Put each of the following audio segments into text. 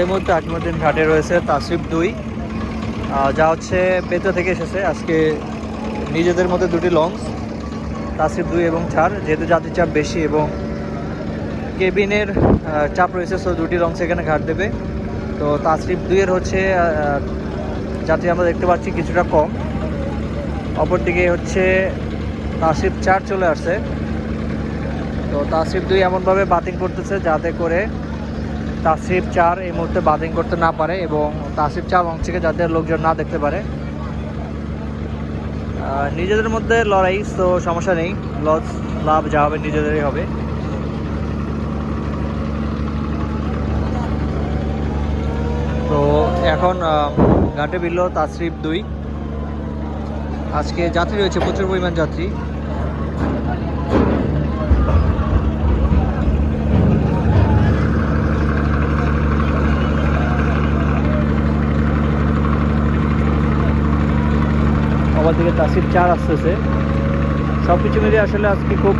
এই মুহূর্তে আকিমুদ্দিন ঘাটে রয়েছে তাসরিফ দুই। যা হচ্ছে পেত্রা থেকে এসেছে। আজকে নিজেদের মধ্যে দুটি লঞ্চ তাসিফ দুই এবং চার। যেহেতু যাত্রীর চাপ বেশি এবং কেবিনের চাপ রয়েছে সো দুটি লঞ্চ এখানে ঘাট দেবে। তো তাসরিফ দুইয়ের হচ্ছে যাত্রী আমরা দেখতে পাচ্ছি কিছুটা কম। অপরদিকে হচ্ছে তাসরিফ চার চলে আসছে। তো তাসরিফ দুই এমনভাবে বাতিল করতেছে যাতে করে তাসরিফ চার এই মুহূর্তে বাদিং করতে না পারে এবং তাসরিফ চার অংশকে যাতে লোকজন না দেখতে পারে। নিজেদের মধ্যে লড়াই, তো সমস্যা নেই। লস, লাভ যা হবে নিজেদেরই হবে। তো এখন ঘাটে বিল তাসরিফ দুই। আজকে যাত্রী রয়েছে প্রচুর পরিমাণ যাত্রী। দিকে তাসির চার আসতেছে সব কিছু মিলিয়ে আসলে আজকে খুব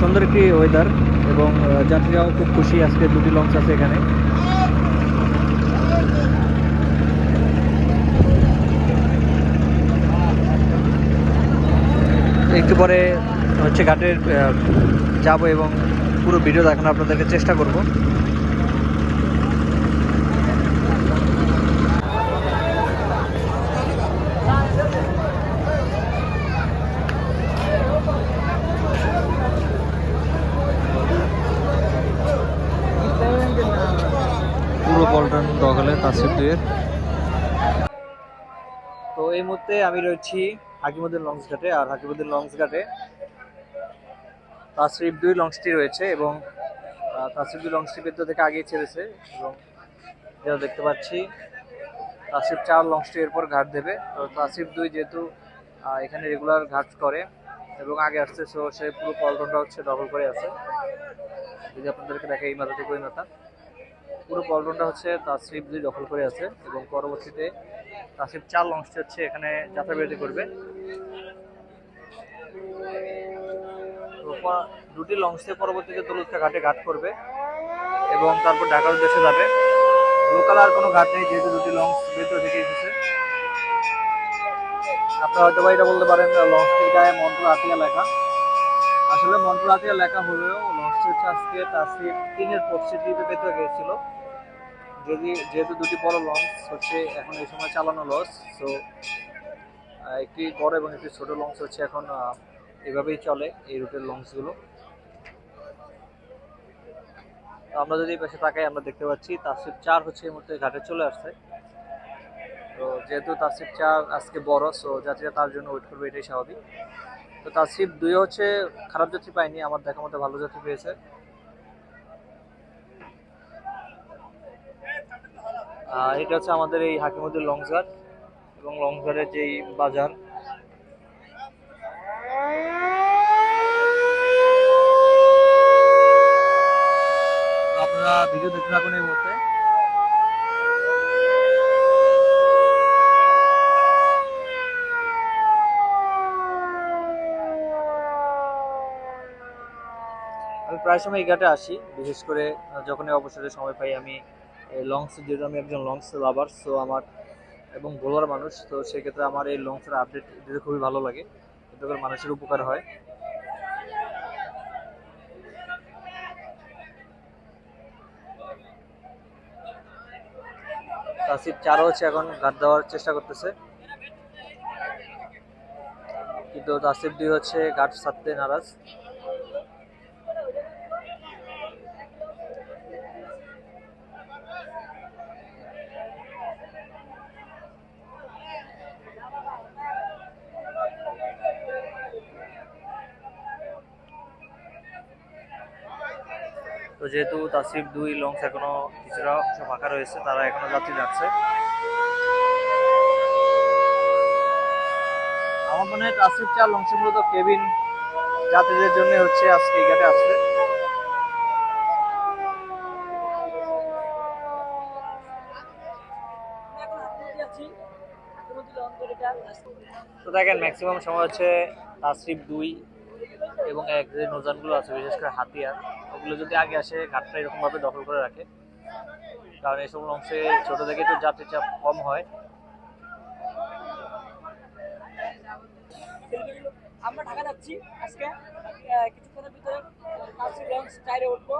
সুন্দর একটি ওয়েদার এবং যাত্রীরাও খুব খুশি আজকে দুটি লঞ্চ আছে এখানে। একটু পরে হচ্ছে ঘাটের যাব এবং পুরো ভিডিও দেখানো আপনাদেরকে চেষ্টা করব পুরো পল্টন দুয়ের তো এই মুহূর্তে আমি রয়েছি হাকিমুদ্দিন লঞ্চ ঘাটে আর হাকিমুদ্দিন লঞ্চ ঘাটে তাসরিফ দুই লঞ্চটি রয়েছে এবং তাসরিফ দুই লঞ্চটি ভেতর থেকে আগিয়ে ছেড়েছে এবং যেটা দেখতে পাচ্ছি, তাসরিফ চার লঞ্চটি এরপর ঘাট দেবে। তো তাসরিফ দুই যেহেতু এখানে রেগুলার ঘাট করে এবং আগে আসছে সে পুরো পল্টনটা হচ্ছে দখল করে আছে। যদি আপনাদেরকে দেখে এই মাথা থেকে ওই মাথা। পুরো পল্টনটা হচ্ছে তাসরিফ দুই দখল করে আছে এবং পরবর্তীতে তাসরিফ চার লঞ্চটি হচ্ছে এখানে যাত্রাবিরতি করবে। দুটি লঞ্চে পরবর্তীতে তলুৎকা ঘাটে ঘাট করবে এবং তারপর ঢাকার উদ্দেশ্যে যাবে। লোকাল আর কোনো ঘাট নেই, যেহেতু দুটি লঞ্চ ভেতর থেকে এসেছে। আপনারা হয়তো বা এটা বলতে পারেন লঞ্চটির গায়ে মন্টুর আতিয়া লেখা। আসলে মন্টুর আতিয়া লেখা হলেও হচ্ছে আজকে তাসরিফ তিনের পরিস্থিতিতে ভেতরে গিয়েছিল। যদি যেহেতু দুটি বড় লঞ্চ, হচ্ছে এখন এই সময় চালানো লস তো একটি বড় এবং একটি ছোট লঞ্চ হচ্ছে এখন এভাবেই চলে এই রুটের লঞ্চগুলো। আমরা যদি পাশে তাকাই, আমরা দেখতে পাচ্ছি তাসিফ চার হচ্ছে এই মুহূর্তে ঘাটে চলে আসছে। তো যেহেতু তাসিফ চার আজকে বড় সো যাত্রীরা তার জন্য ওয়েট করবে, এটাই স্বাভাবিক। তো তাসিফ দুই হচ্ছে খারাপ যাত্রী পায়নি, আমার দেখা মতো ভালো যাত্রী পেয়েছে। এটা হচ্ছে আমাদের এই হাকিমুদ্দিন লংঘাট এবং লংঘাটের যেই বাজার আপনারা ভিডিও দেখতে থাকুন এই মুহূর্তে। প্রায় সময় এই ঘাটে আসি। বিশেষ করে যখনই অবসরে সময় পাই, আমি লংস, যেহেতু আমি একজন লংস লাভার সো আমার, এবং বোলার মানুষ, তো সেক্ষেত্রে আমার এই লংসের আপডেট দিতে খুবই ভালো লাগে। এতে করে মানুষের উপকার হয়। তাসিফ চারও হচ্ছে এখন ঘাট দেওয়ার চেষ্টা করতেছে। কিন্তু তাসিফ দুই হচ্ছে ঘাট সারতে নারাজ। তো যেহেতু তাসিফ দুই লঞ্চ এখনও কিছুটা অংশ ফাঁকা রয়েছে, তারা এখনও যাত্রী যাচ্ছে। আমার মনে হয় তাসিফ চার লঞ্চে মূলত কেবিন যাত্রীদের জন্য হচ্ছে আজকে এই ঘাটে আসবে। তো দেখেন ম্যাক্সিমাম সময় হচ্ছে তাসরিফ দুই এবং এক যে নৌজানগুলো আছে, বিশেষ করে হাতিয়ার। ওগুলো যদি আগে আসে ঘাটটা এরকমভাবে দখল করে রাখে। কারণ এই এইসব অংশে ছোট থেকে একটু যাত্রী চাপ কম হয়। আমরা ঢাকা যাচ্ছি আজকে। কিছুক্ষণের ভিতরে লঞ্চ উঠবো।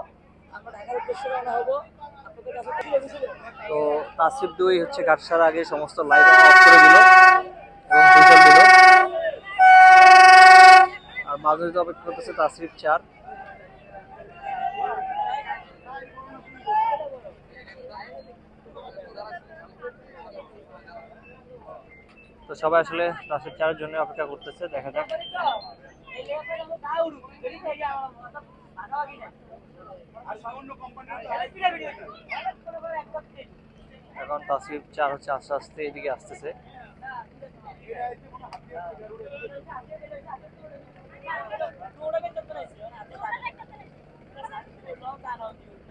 আমরা ঢাকার উদ্দেশ্যে রওনা হব। তো তাসিফ দুই হচ্ছে কাটসার আগে সমস্ত লাইট অফ করে দিল এবং হুইসেল দিল। আর মাঝে তো অপেক্ষা করতেছে তাসরিফ চার। তো সবাই আসলে তাসরিফ চারের জন্য অপেক্ষা করতেছে, দেখা যাক। এখন তাসরিফ চার হচ্ছে আস্তে আস্তে এদিকে আসতেছে।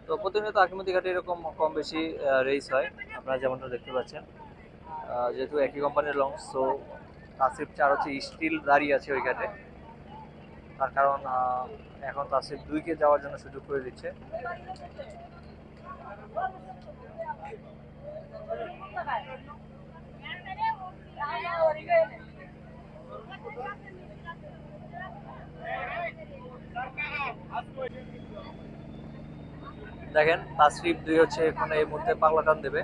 তো প্রতিনিয়ত আকিমতি ঘাটে এরকম কম বেশি রেস হয়, আপনারা যেমনটা দেখতে পাচ্ছেন। যেহেতু একই কোম্পানির লঞ্চ সো তাসিফ চার হচ্ছে স্টিল দাঁড়িয়ে আছে ওই তার কারণ এখন তাসিফ দুইকে যাওয়ার জন্য সুযোগ করে দিচ্ছে। দেখেন তাসরিফ দুই হচ্ছে এখন এই মুহূর্তে পাগলা টান দেবে।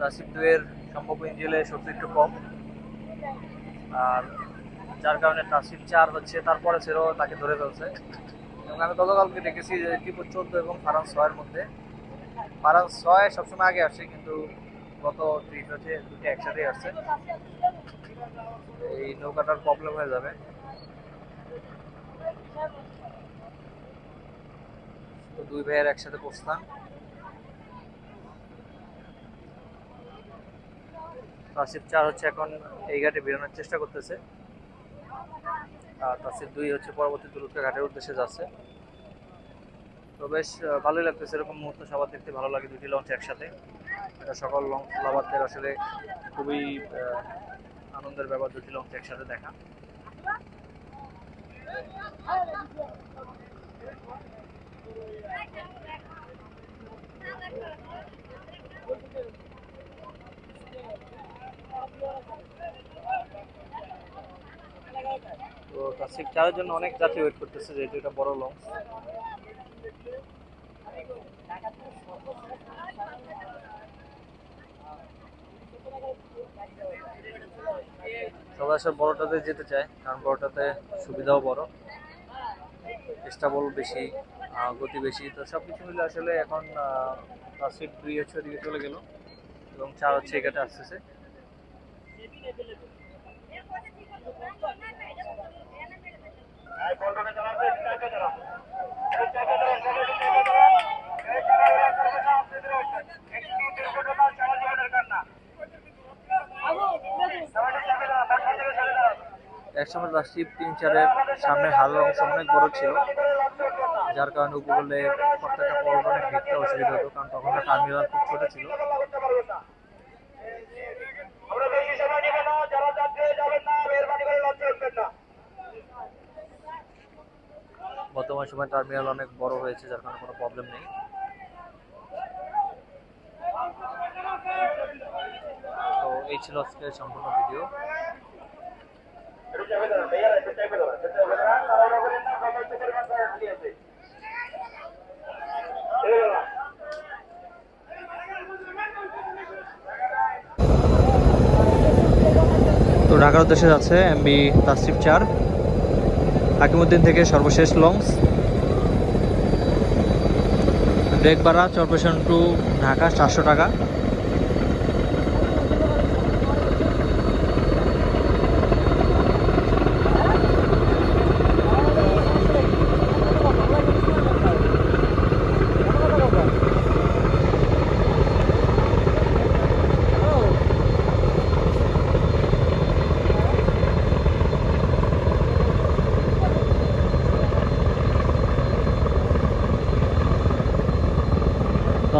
তাসরিফ দুইয়ের সম্ভাব্য ইঞ্জিনের শক্তি একটু কম। আর যার কারণে তাসরিফ চার হচ্ছে, তারপরে ছিল তাকে ধরে ফেলছে। এবং আমি গতকালকে দেখেছি যে টিপু চোদ্দ এবং ফারান ছয়ের মধ্যে। ফারান ছয় সবসময় আগে আসে, কিন্তু গত ট্রিপ হচ্ছে দুটো একসাথেই আসছে। এই নৌকাটার প্রবলেম হয়ে যাবে। দুই ভাইয়ের একসাথে প্রস্থান। তাসিফ চার হচ্ছে এখন এই ঘাটে বেরোনোর চেষ্টা করতেছে। আর তাসিফ দুই হচ্ছে পরবর্তী তুলুকা ঘাটের উদ্দেশ্যে যাচ্ছে। তো বেশ ভালোই লাগতেছে। এরকম মুহূর্ত সবার দেখতে ভালো লাগে দুটি লঞ্চ একসাথে। এটা সকল লঞ্চ লাভারদের আসলে খুবই আনন্দের ব্যাপার দুটি লঞ্চ একসাথে দেখা। তো তাসিফ চারের জন্য অনেক যাত্রী ওয়েট করতেছে, যেহেতু এটা বড় লঞ্চ সবাই আসলে বড়টাতে যেতে চায়, কারণ বড়টাতে সুবিধাও বড়। স্টাবল বেশি গতি বেশি। তো সব কিছু মিলে আসলে এখন সিট দুই হচ্ছে ওদিকে চলে গেল এবং চার হচ্ছে এগারোটা আসতেছে। একসময় রাশি তিন চারের সামনে হালের অংশ অনেক বড় ছিল, যার কারণে উপকূলে প্রত্যেকটা পর্যটনের ভিড়তে অসুবিধা হতো, কারণ তখন টার্মিনাল খুব ছোট ছিল। বর্তমান সময় টার্মিনাল অনেক বড় হয়েছে, যার কারণে কোনো প্রবলেম নেই তো এই ছিল আজকে সম্পূর্ণ ভিডিও। তো ঢাকার উদ্দেশ্যে যাচ্ছে এমবি তাসরিফ চার হাকিমুদ্দিন থেকে সর্বশেষ লঞ্চ। ব্রেক ভাড়া চরপেশন টু ঢাকা চারশো টাকা।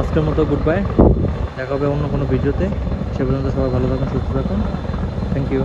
আজকের মতো গুড বাই দেখা হবে অন্য কোনো ভিডিওতে। সে পর্যন্ত সবাই ভালো থাকুন, সুস্থ থাকুন। Thank you